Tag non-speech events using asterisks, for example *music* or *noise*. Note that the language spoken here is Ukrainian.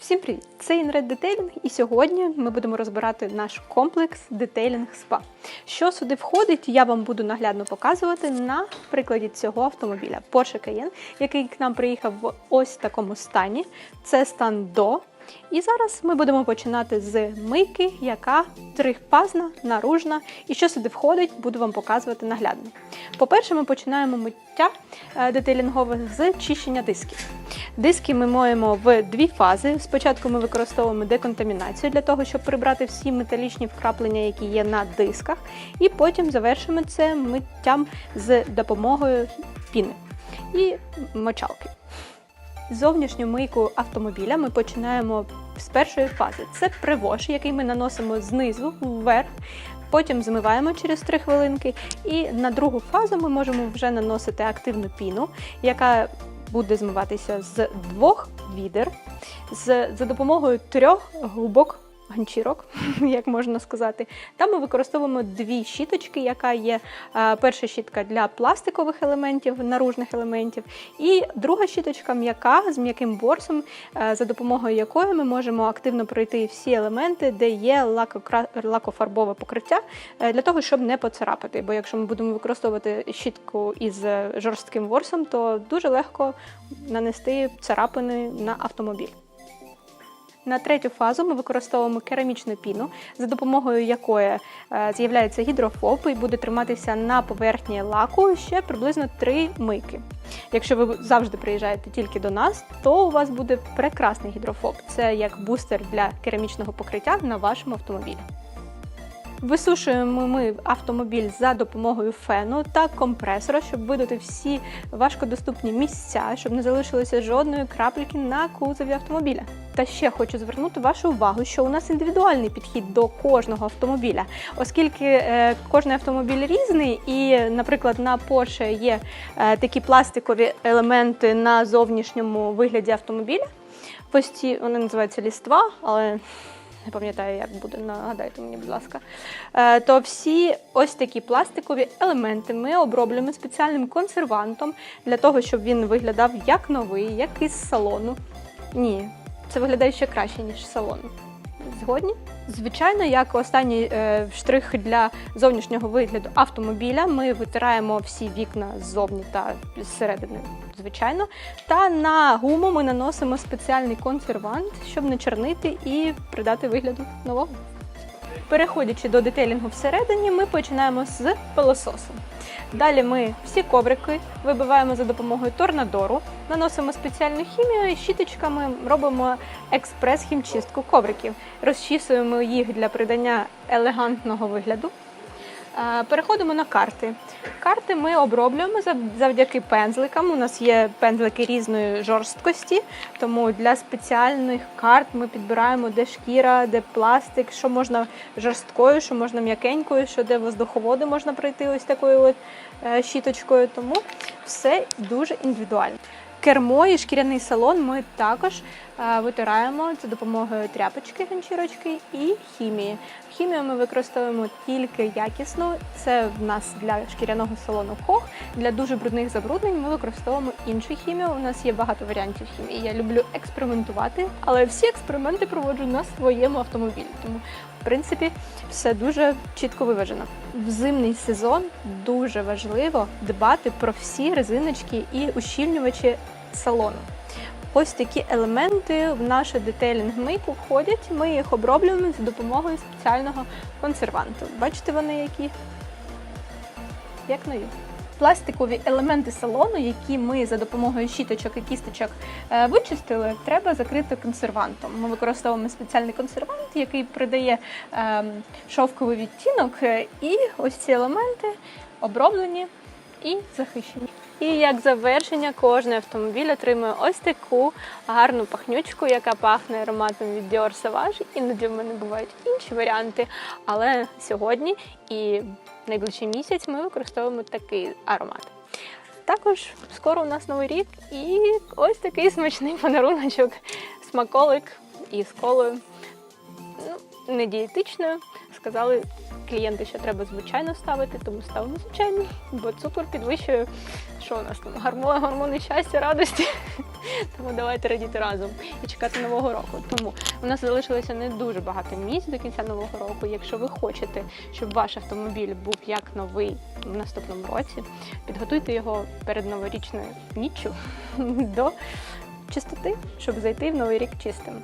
Всім привіт! Це Інред Детейлінг, і сьогодні ми будемо розбирати наш комплекс детейлінг спа. Що сюди входить, я вам буду наглядно показувати на прикладі цього автомобіля Porsche Cayenne, який к нам приїхав в ось такому стані. Це стан до. І зараз ми будемо починати з мийки, яка трихпазна, наружна. І що сюди входить, буду вам показувати наглядно. По-перше, ми починаємо миття е, детейлінгове з чищення дисків. Диски ми моємо в дві фази. Спочатку ми використовуємо деконтамінацію для того, щоб прибрати всі металічні вкраплення, які є на дисках, і потім завершимо це миттям з допомогою піни і мочалки. Зовнішню мийку автомобіля ми починаємо з першої фази. Це привош, який ми наносимо знизу вверх. Потім змиваємо через 3 хвилинки, і на другу фазу ми можемо вже наносити активну піну, яка буде змиватися з двох відер за допомогою трьох губок. Ганчірок, *laughs* як можна сказати. Там ми використовуємо дві щіточки, яка є е, перша щітка для пластикових елементів, наружних елементів, і друга щіточка м'яка з м'яким борсом, е, за допомогою якої ми можемо активно пройти всі елементи, де є лакофарбове покриття, е, для того, щоб не поцарапати. Бо якщо ми будемо використовувати щітку із жорстким ворсом, то дуже легко нанести царапини на автомобіль. На третю фазу ми використовуємо керамічну піну, за допомогою якої е, з'являється гідрофоб і буде триматися на поверхні лаку ще приблизно 3 мийки. Якщо ви завжди приїжджаєте тільки до нас, то у вас буде прекрасний гідрофоб. Це як бустер для керамічного покриття на вашому автомобілі. Висушуємо ми автомобіль за допомогою фену та компресора, щоб видати всі важкодоступні місця, щоб не залишилося жодної крапельки на кузові автомобіля. Та ще хочу звернути вашу увагу, що у нас індивідуальний підхід до кожного автомобіля, оскільки е, кожен автомобіль різний, і, наприклад, на Porsche є е, такі пластикові елементи на зовнішньому вигляді автомобіля. Пості вони називаються ліства, але не пам'ятаю, як буде, нагадайте мені, будь ласка. Е, то всі ось такі пластикові елементи ми оброблюємо спеціальним консервантом для того, щоб він виглядав як новий, як із салону. Ні, це виглядає ще краще, ніж з салону. Згодні? Звичайно, як останній е, штрих для зовнішнього вигляду автомобіля, ми витираємо всі вікна ззовні та зсередини, звичайно. Та на гуму ми наносимо спеціальний консервант, щоб не чорнити і придати вигляду нового. Переходячи до детейлінгу всередині, ми починаємо з пилососу. Далі ми всі коврики вибиваємо за допомогою торнадору, наносимо спеціальну хімію і щіточками робимо експрес-хімчистку ковриків. Розчісуємо їх для придання елегантного вигляду. Е, Переходимо на карти. Карти ми оброблюємо зав- завдяки пензликам. У нас є пензлики різної жорсткості, тому для спеціальних карт ми підбираємо де шкіра, де пластик, що можна жорсткою, що можна м'якенькою, що де воздуховоди можна пройти ось такою от е, щіточкою. Тому все дуже індивідуально. Кермо і шкіряний салон ми також е, витираємо за допомогою тряпочки, ганчірочки і хімії. Хімію ми використовуємо тільки якісну. Це в нас для шкіряного салону хох. Для дуже брудних забруднень ми використовуємо іншу хімію. У нас є багато варіантів хімії. Я люблю експериментувати, але всі експерименти проводжу на своєму автомобілі. Тому, в принципі, все дуже чітко виважено. В зимний сезон дуже важливо дбати про всі резиночки і ущільнювачі салону. Ось такі елементи в нашу детейлінг мийку входять. Ми їх оброблюємо за допомогою спеціального консерванту. Бачите вони які? Як нові. Пластикові елементи салону, які ми за допомогою щіточок і кісточок е, вичистили, треба закрити консервантом. Ми використовуємо спеціальний консервант, який придає ем, шовковий відтінок, е, і ось ці елементи оброблені і захищені. І як завершення, кожний автомобіль отримує ось таку гарну пахнючку, яка пахне ароматом від Dior Sauvage. Іноді в мене бувають інші варіанти. Але сьогодні і найближчий місяць ми використовуємо такий аромат. Також скоро у нас новий рік і ось такий смачний подаруночок, смаколик із колою. Ну, не дієтичною. Сказали клієнти, що треба звичайно ставити, тому ставимо звичайно, бо цукор підвищує, що у нас там гормони, гормони щастя, радості. Тому давайте радіти разом і чекати нового року. Тому у нас залишилося не дуже багато місць до кінця нового року. Якщо ви хочете, щоб ваш автомобіль був як новий в наступному році, підготуйте його перед новорічною ніччю *laughs* до чистоти, щоб зайти в новий рік чистим.